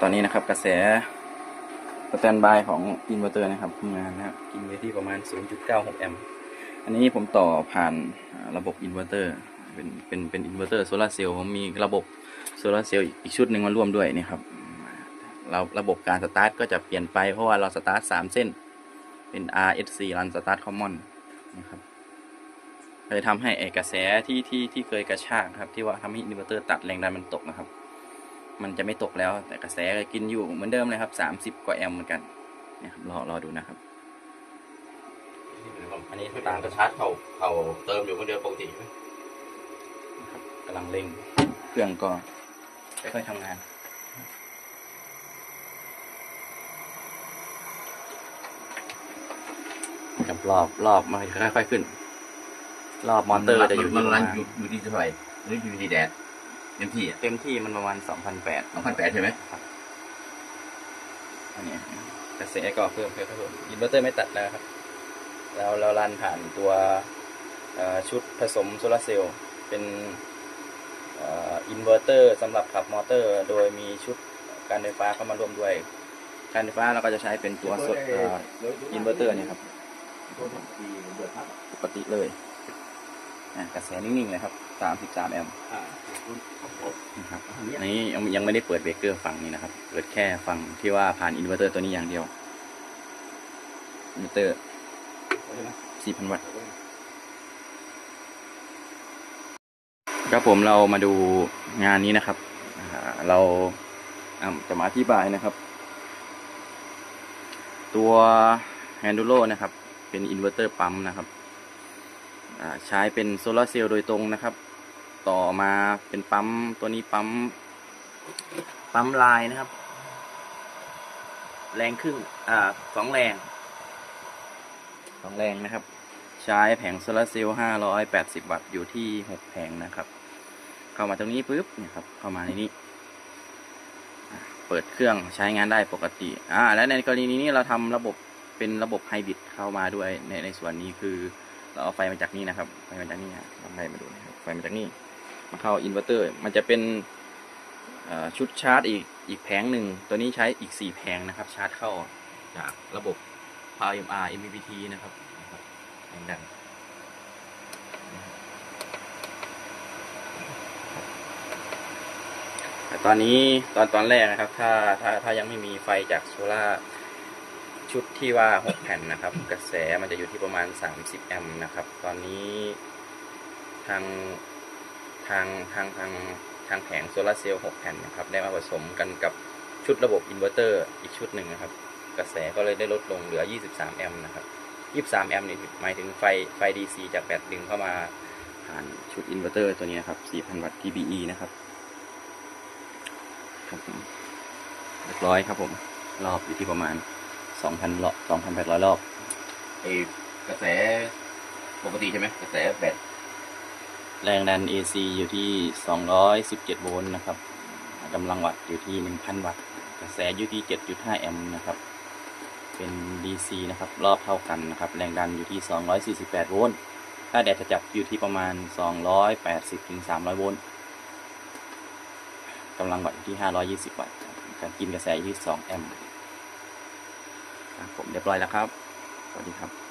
ตอนนี้นะครับ กระแสสแตนบายของอินเวอร์เตอร์นะครับทำงานนะครับกินไว้ที่ประมาณ 0.96 แอมป์อันนี้ผมต่อผ่านระบบอินเวอร์เตอร์เป็นเป็นเป็นอินเวอร์เตอร์โซลาร์เซลล์ผมมีระบบโซลาร์เซลล์อีกชุดหนึ่งมาร่วมด้วยนี่ครับเราระบบการสตาร์ทก็จะเปลี่ยนไปเพราะว่าเราสตาร์ทสามเส้นเป็น RSC Run Start Common นะครับเลยทำให้ไอกระแสที่ที่ที่เคยกระชากครับ ที่ว่าทำให้อินเวอร์เตอร์ตัดแรงดันมันตกนะครับ มันจะไม่ตกแล้ว แต่กระแสก็กินอยู่เหมือนเดิมเลยครับสามสิบกว่าแอมป์เหมือนกันเนี่ยครับรอรอดูนะครับ อันนี้ตามกระชาร์จเขาเขาเติมอยู่เหมือนเดิมปกติไหมนะครับกำลังเร่งเครื่องก็ค่อยๆทำงานกับรอบรอบมันจะค่อยๆขึ้น รอบมอเตอร์จะอยู่มัที่นประรัมานณอยู่อยู่ที่เท่าไหร่หรืออยู่ที่แดด เต็มที่อะเต็มที่มันประมาณสองพันแปดสองพันแปดใช่ไหมอันนี้กระแสก็เพิ่มเพิ่มเพิ่มอินเวอร์เตอร์ไม่ตัดแล้วครับเราเรารันผ่านตัวเอ่อชุดผสมโซลาร์เซลล์เป็นเอินเวอร์เตอร์สำหรับขับมอเตอร์ โดยมีชุดการไฟฟ้าเข้ามาร่วมด้วย การไฟฟ้าเราก็จะใช้เป็นตัวอินเวอร์เตอร์เนี่ยครับปกติเลยอะกระแสนิ่งๆเลยครับสามสิบสามแอมป์ นี้ยังยังไม่ได้เปิดเบรกเกอร์ฝั่งนี้นะครับ เปิดแค่ฝั่งที่ว่าผ่านอินเวอร์เตอร์ตัวนี้อย่างเดียว อินเวอร์เตอร์สี่พันวัตต์ ครับผมเรามาดูงานนี้นะครับ เราจะมาอธิบายนะครับ ตัว h a n d u l o นะครับ เป็นอินเวอร์เตอร์ปั๊มนะครับใช้เป็นโซลาเซลล์โดยตรงนะครับ ต่อมาเป็นปั๊มตัวนี้ปั๊ม ปั๊มลายนะครับ แรงครึ่งอ่าสองแรงสองแรงนะครับ ใช้แผงโซลาร์เซลล์ห้าร้อยแปดสิบวัตต์อยู่ที่หกแผงนะครับ เข้ามาตรงนี้ปุ๊บเนี่ยครับ เข้ามาในนี้เปิดเครื่องใช้งานได้ปกติอ่าและในกรณีนี้เราทำระบบเป็นระบบไฮบริดเข้ามาด้วยในในส่วนนี้คือเราเอาไฟมาจากนี่นะครับ ไฟมาจากนี่ฮะลองไฟมาดูนะครับ ไฟมาจากนี่ มาเข้าอินเวอร์เตอร์ มันจะเป็นชุดชาร์จอีกอีกแผงหนึ่ง ตัวนี้ใช้อีกสี่แผงนะครับ ชาร์จเข้าจากระบบ PowerMR MPPT นะครับนะครับแรงดันแต่ตอนนี้ตอนตอนแรกนะครับ ถ้าถ้าถ้ายังไม่มีไฟจากโซล่าชุดที่ว่า 6 แผ่นนะครับ กระแสมันจะอยู่ที่ประมาณ 30 แอมป์นะครับ ตอนนี้ทาง ทางทางทางทางแผงโซลาเซลล์6แผ่นนะครับ ได้มาผสมกันกับชุดระบบอินเวอร์เตอร์อีกชุดหนึ่งนะครับ กระแสก็เลยได้ลดลงเหลือ 23 แอมป์นะครับ 23 แอมป์นี่หมายถึงไฟไฟ DC จากแบตดึงเข้ามาผ่านชุดอินเวอร์เตอร์ตัวนี้นะครับ 4,000 วัตต์ TBE นะครับครับผมเรียบร้อยครับผม รอบอยู่ที่ประมาณ 2,000รอบ2,800 รอบไอกระแสปกติใช่ไหมกระแสแบต แรงดัน AC อยู่ที่ 217 โวลต์นะครับกำลังวัตต์อยู่ที่ 1,000 วัตต์ กระแสอยู่ที่ 7.5 แอมป์นะครับ เป็น DC นะครับ รอบเท่ากันนะครับ แรงดันอยู่ที่ 248 โวลต์ถ้าแดดจะจับอยู่ที่ประมาณ 280ถึง300 โวลต์กำลังวัตต์อยู่ที่ 520 วัตต์ การกินกระแสอยู่ที่ 2 แอมป์ครับผมเรียบร้อยแล้วครับ สวัสดีครับ